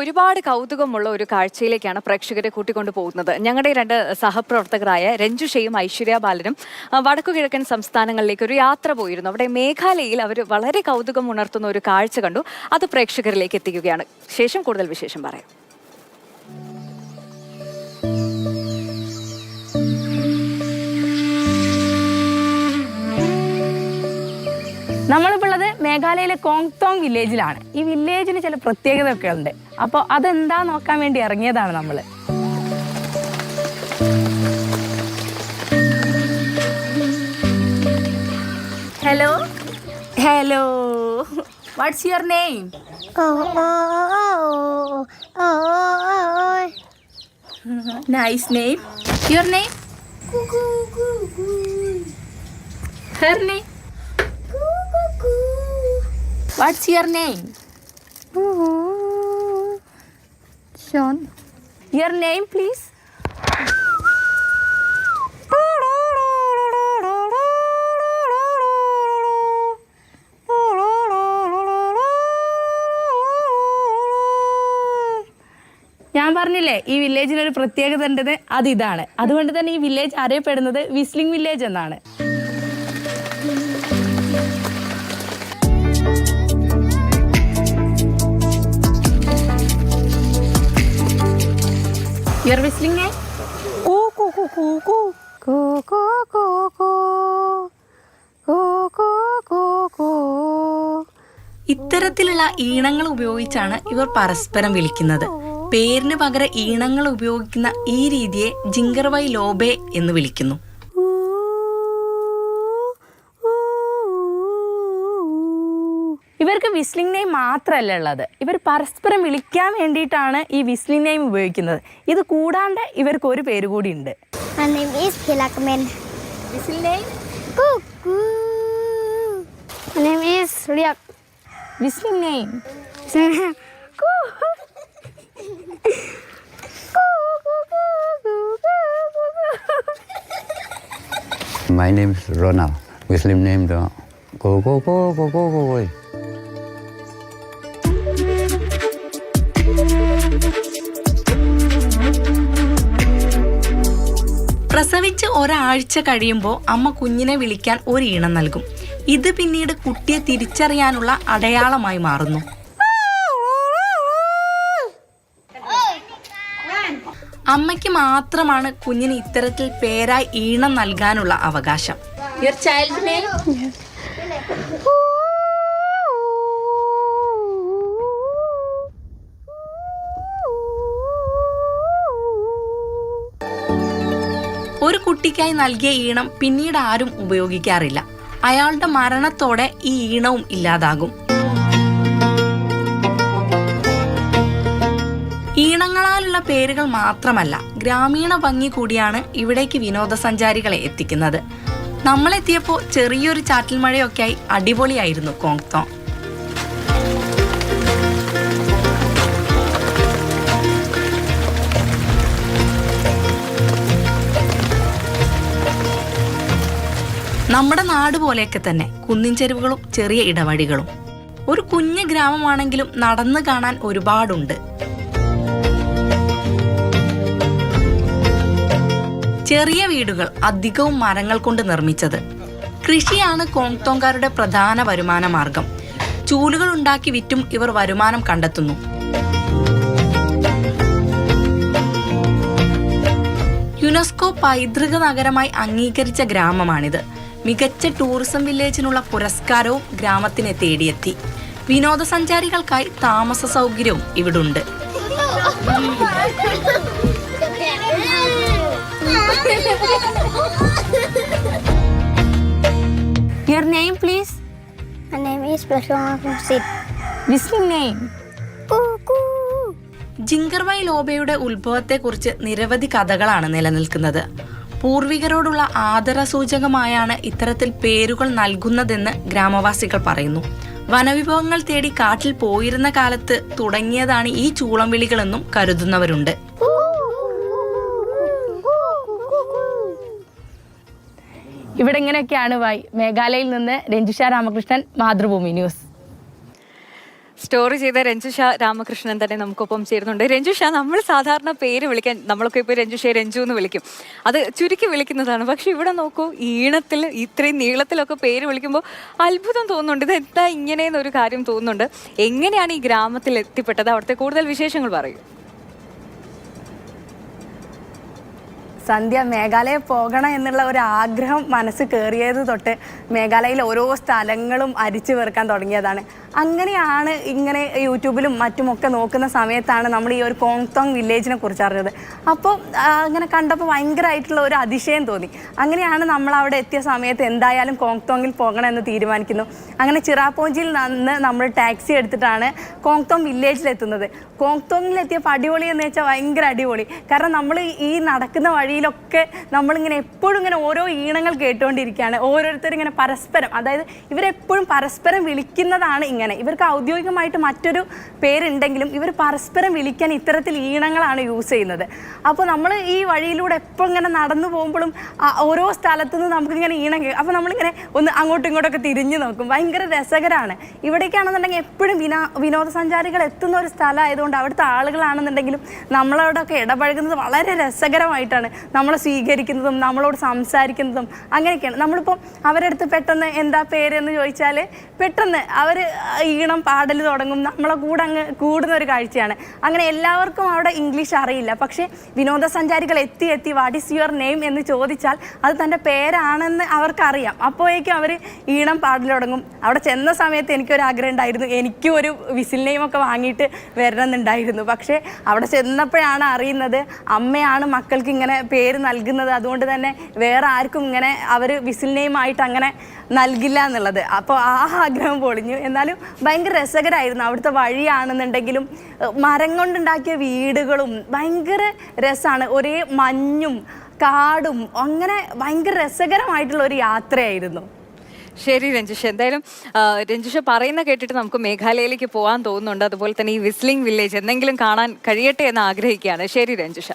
ഒരുപാട് കൗതുകമുള്ള ഒരു കാഴ്ചയിലേക്കാണ് പ്രേക്ഷകരെ കൂട്ടിക്കൊണ്ടു പോകുന്നത്. ഞങ്ങളുടെ രണ്ട് സഹപ്രവർത്തകരായ രഞ്ജുഷയും ഐശ്വര്യ ബാലനും ആ, വടക്കു കിഴക്കൻ സംസ്ഥാനങ്ങളിലേക്ക് ഒരു യാത്ര പോയിരുന്നു. അവിടെ മേഘാലയയിൽ അവർ വളരെ കൗതുകം ഉണർത്തുന്ന ഒരു കാഴ്ച കണ്ടു. അത് പ്രേക്ഷകരിലേക്ക് എത്തിക്കുകയാണ്. ശേഷം കൂടുതൽ വിശേഷം പറയാം. നമ്മളിപ്പോൾ മേഘാലയയിലെ കോങ്തോങ് വില്ലേജിലാണ് ഈ വില്ലേജിന് ചില പ്രത്യേകതയൊക്കെ ഉണ്ട് അപ്പോൾ അതെന്താ നോക്കാൻ വേണ്ടി ഇറങ്ങിയതാണ് നമ്മൾ hello hello what's your name. Nice name your name her name what's your name Sean your name please ഞാൻ പറഞ്ഞില്ലേ ഈ വില്ലേജിനൊരു പ്രത്യേകത ഉണ്ടെന്ന്? അത് ഇതാണ്. അതുകൊണ്ട് തന്നെ ഈ വില്ലേജ് അറിയപ്പെടുന്നത് വിസ്ലിംഗ് വില്ലേജ് എന്നാണ്. Your whistling Coo, coo, coo, coo, coo. Coo, coo, coo, coo. Coo, coo, coo, coo. ഇത്തരത്തിലുള്ള ഈണങ്ങൾ ഉപയോഗിച്ചാണ് ഇവർ പരസ്പരം വിളിക്കുന്നത് പേരിന് പകരം ഈണങ്ങൾ ഉപയോഗിക്കുന്ന ഈ രീതിയെ ജിങ്കർവൈ ലോബെ എന്ന് വിളിക്കുന്നു ഇവർക്ക് വിസ്ലിംഗ് നെയിം മാത്രമല്ല ഉള്ളത്. ഇവർ പരസ്പരം വിളിക്കാൻ വേണ്ടിയിട്ടാണ് ഈ വിസ്ലിംഗ് നെയിം ഉപയോഗിക്കുന്നത്. ഇത് കൂടാണ്ട് ഇവർക്ക് ഒരു പേര് കൂടി ഉണ്ട്. My name is Hilakmen. Whistling name Cuckoo. My name is go, go, go, go, go, go, go, പ്രസവിച്ച് ഒരാഴ്ച കഴിയുമ്പോൾ അമ്മ കുഞ്ഞിനെ വിളിക്കാൻ ഒരു ഈണം നൽകും. ഇത് പിന്നീട് കുട്ടിയെ തിരിച്ചറിയാനുള്ള അടയാളമായി മാറുന്നു. അമ്മയ്ക്ക് മാത്രമാണ് കുഞ്ഞിന് ഇത്തരത്തിൽ പേരായി ഈണം നൽകാനുള്ള അവകാശം. യുവർ ചൈൽഡ് നെയിം ഒരു കുട്ടിക്കായി നൽകിയ ഈണം പിന്നീട് ആരും ഉപയോഗിക്കാറില്ല. അയാളുടെ മരണത്തോടെ ഈ ഈണവും ഇല്ലാതാകും. ഈണങ്ങളാലുള്ള പേരുകൾ മാത്രമല്ല ഗ്രാമീണ ഭംഗി കൂടിയാണ് ഇവിടേക്ക് വിനോദസഞ്ചാരികളെ എത്തിക്കുന്നത്. നമ്മളെത്തിയപ്പോൾ ചെറിയൊരു ചാറ്റൽ മഴയൊക്കെയായി അടിപൊളിയായിരുന്നു കോങ്തോങ്. നമ്മുടെ നാട് പോലെയൊക്കെ തന്നെ കുന്നിൻ ചെരുവുകളും ചെറിയ ഇടവഴികളും. ഒരു കുഞ്ഞു ഗ്രാമമാണെങ്കിലും നടന്നു കാണാൻ ഒരുപാടുണ്ട്. ചെറിയ വീടുകൾ അധികവും മരങ്ങൾ കൊണ്ട് നിർമ്മിച്ചത്. കൃഷിയാണ് കോങ്തോങ്കാരുടെ പ്രധാന വരുമാന മാർഗം. ചൂലുകൾ ഉണ്ടാക്കി വിറ്റും ഇവർ വരുമാനം കണ്ടെത്തുന്നു. യുനെസ്കോ പൈതൃക നഗരമായി അംഗീകരിച്ച ഗ്രാമമാണിത്. മികച്ച ടൂറിസം വില്ലേജിനുള്ള പുരസ്കാരവും ഗ്രാമത്തിനെ തേടിയെത്തി. വിനോദസഞ്ചാരികൾക്കായി താമസ സൗകര്യവും ഇവിടുണ്ട്. Your name please My name is Prashoma Sid. ജിങ്കർവൈ ലോബയുടെ ഉത്ഭവത്തെക്കുറിച്ച് നിരവധി കഥകളാണ് നിലനിൽക്കുന്നത്. പൂർവികരോടുള്ള ആദരസൂചകമായാണ് ഇത്തരത്തിൽ പേരുകൾ നൽകുന്നതെന്ന് ഗ്രാമവാസികൾ പറയുന്നു. വനവിഭവങ്ങൾ തേടി കാട്ടിൽ പോയിരുന്ന കാലത്ത് തുടങ്ങിയതാണ് ഈ ചൂളം വിളികളെന്നും കരുതുന്നവരുണ്ട്. ഇവിടെ ഇങ്ങനെയൊക്കെയാണ് വായി മേഘാലയയിൽ നിന്ന് രഞ്ജിഷ രാമകൃഷ്ണൻ മാതൃഭൂമി ന്യൂസ്. സ്റ്റോറി ചെയ്ത രഞ്ജുഷ രാമകൃഷ്ണൻ തന്നെ നമുക്കൊപ്പം ചേരുന്നുണ്ട്. രഞ്ജുഷ നമ്മൾ സാധാരണ പേര് വിളിക്കാൻ നമ്മളൊക്കെ ഇപ്പോൾ രഞ്ജുഷയെ രഞ്ജു എന്ന് വിളിക്കും. അത് ചുരുക്കി വിളിക്കുന്നതാണ്. പക്ഷെ ഇവിടെ നോക്കൂ ഈണത്തിൽ ഇത്രയും നീളത്തിലൊക്കെ പേര് വിളിക്കുമ്പോൾ അത്ഭുതം തോന്നുന്നുണ്ട്. ഇത് എന്താ ഇങ്ങനെയെന്നൊരു കാര്യം തോന്നുന്നുണ്ട്. എങ്ങനെയാണ് ഈ ഗ്രാമത്തിൽ എത്തിപ്പെട്ടത് അവിടുത്തെ കൂടുതൽ വിശേഷങ്ങൾ പറയൂ. സന്ധ്യ മേഘാലയ പോകണം എന്നുള്ള ഒരു ആഗ്രഹം മനസ്സ് കയറിയത് തൊട്ട് മേഘാലയയിൽ ഓരോ സ്ഥലങ്ങളും അരിച്ചു വെറുക്കാൻ തുടങ്ങിയതാണ്. അങ്ങനെയാണ് ഇങ്ങനെ യൂട്യൂബിലും മറ്റുമൊക്കെ നോക്കുന്ന സമയത്താണ് നമ്മൾ ഈ ഒരു കോങ്തോങ് വില്ലേജിനെ കുറിച്ച് അറിഞ്ഞത്. അപ്പോൾ അങ്ങനെ കണ്ടപ്പോൾ ഭയങ്കരമായിട്ടുള്ള ഒരു അതിശയം തോന്നി. അങ്ങനെയാണ് നമ്മൾ അവിടെ എത്തിയ സമയത്ത് എന്തായാലും കോങ്തോങ്ങിൽ പോകണം എന്ന് തീരുമാനിക്കുന്നു. അങ്ങനെ ചിറാപ്പോഞ്ചിയിൽ നിന്ന് നമ്മൾ ടാക്സി എടുത്തിട്ടാണ് കോങ്തോങ് വില്ലേജിലെത്തുന്നത്. കോങ്തോങ്ങിലെത്തിയപ്പോൾ അടിപൊളി എന്ന് വെച്ചാൽ ഭയങ്കര അടിപൊളി. കാരണം നമ്മൾ ഈ നടക്കുന്ന വഴിയിലൊക്കെ നമ്മളിങ്ങനെ എപ്പോഴും ഇങ്ങനെ ഓരോ ഈണങ്ങൾ കേട്ടുകൊണ്ടിരിക്കുകയാണ്. ഓരോരുത്തരും ഇങ്ങനെ പരസ്പരം അതായത് ഇവരെപ്പോഴും പരസ്പരം വിളിക്കുന്നതാണ് ഇങ്ങനെ. ഇവർക്ക് ഔദ്യോഗികമായിട്ട് മറ്റൊരു പേരുണ്ടെങ്കിലും ഇവർ പരസ്പരം വിളിക്കാൻ ഇത്തരത്തിൽ ഈണങ്ങളാണ് യൂസ് ചെയ്യുന്നത്. അപ്പോൾ നമ്മൾ ഈ വഴിയിലൂടെ എപ്പോൾ ഇങ്ങനെ നടന്നു പോകുമ്പോഴും ഓരോ സ്ഥലത്തു നിന്ന് നമുക്കിങ്ങനെ ഈണം അപ്പോൾ നമ്മളിങ്ങനെ ഒന്ന് അങ്ങോട്ടും ഇങ്ങോട്ടൊക്കെ തിരിഞ്ഞു നോക്കും. ഭയങ്കര രസകരമാണ് ഇവിടേക്കാണെന്നുണ്ടെങ്കിൽ എപ്പോഴും വിനോ വിനോദസഞ്ചാരികൾ എത്തുന്ന ഒരു സ്ഥലമായതുകൊണ്ട് അവിടുത്തെ ആളുകളാണെന്നുണ്ടെങ്കിലും നമ്മളവിടെയൊക്കെ ഇടപഴകുന്നത് വളരെ രസകരമായിട്ടാണ്. നമ്മളെ സ്വീകരിക്കുന്നതും നമ്മളോട് സംസാരിക്കുന്നതും അങ്ങനെയൊക്കെയാണ്. നമ്മളിപ്പം അവരുടെ അടുത്ത് പെട്ടെന്ന് എന്താ പേര് എന്ന് ചോദിച്ചാൽ പെട്ടെന്ന് അവർ ഈണം പാടൽ തുടങ്ങും. നമ്മളെ കൂടെ അങ്ങ് കൂടുന്ന ഒരു കാഴ്ചയാണ്. അങ്ങനെ എല്ലാവർക്കും അവിടെ ഇംഗ്ലീഷ് അറിയില്ല. പക്ഷേ വിനോദസഞ്ചാരികൾ എത്തി എത്തി വാട്ട് ഈസ് യുവർ നെയിം എന്ന് ചോദിച്ചാൽ അത് തന്റെ പേരാണെന്ന് അവർക്കറിയാം. അപ്പോഴേക്കും അവർ ഈണം പാടൽ തുടങ്ങും. അവിടെ ചെന്ന സമയത്ത് എനിക്കൊരു ആഗ്രഹം ഉണ്ടായിരുന്നു. എനിക്കും ഒരു വിസിൽ നെയിം ഒക്കെ വാങ്ങിയിട്ട് വരണമെന്നുണ്ടായിരുന്നു. പക്ഷേ അവിടെ ചെന്നപ്പോഴാണ് അറിയുന്നത് അമ്മയാണ് മക്കൾക്ക് ഇങ്ങനെ പേര് നൽകുന്നത് അതുകൊണ്ട് തന്നെ വേറെ ആർക്കും ഇങ്ങനെ അവർ വിസിൽ നെയിം ആയിട്ട് അങ്ങനെ നൽകില്ല എന്നുള്ളത്. അപ്പോൾ ആ ആഗ്രഹം പൊളിഞ്ഞു. എന്നാലും ഭയങ്കര രസകരമായിരുന്നു അവിടുത്തെ വഴിയാണെന്നുണ്ടെങ്കിലും മരം കൊണ്ടുണ്ടാക്കിയ വീടുകളും ഭയങ്കര രസമാണ് ഒരേ മഞ്ഞും കാടും അങ്ങനെ ഭയങ്കര രസകരമായിട്ടുള്ള ഒരു യാത്രയായിരുന്നു. ശരി രഞ്ജിഷ. എന്തായാലും രഞ്ജുഷ പറയുന്ന കേട്ടിട്ട് നമുക്ക് മേഘാലയയിലേക്ക് പോകാൻ തോന്നുന്നുണ്ട്. അതുപോലെ തന്നെ ഈ വിസ്ലിംഗ് വില്ലേജ് എന്തെങ്കിലും കാണാൻ കഴിയട്ടെ എന്ന് ആഗ്രഹിക്കുകയാണ്. ശരി രഞ്ജുഷ.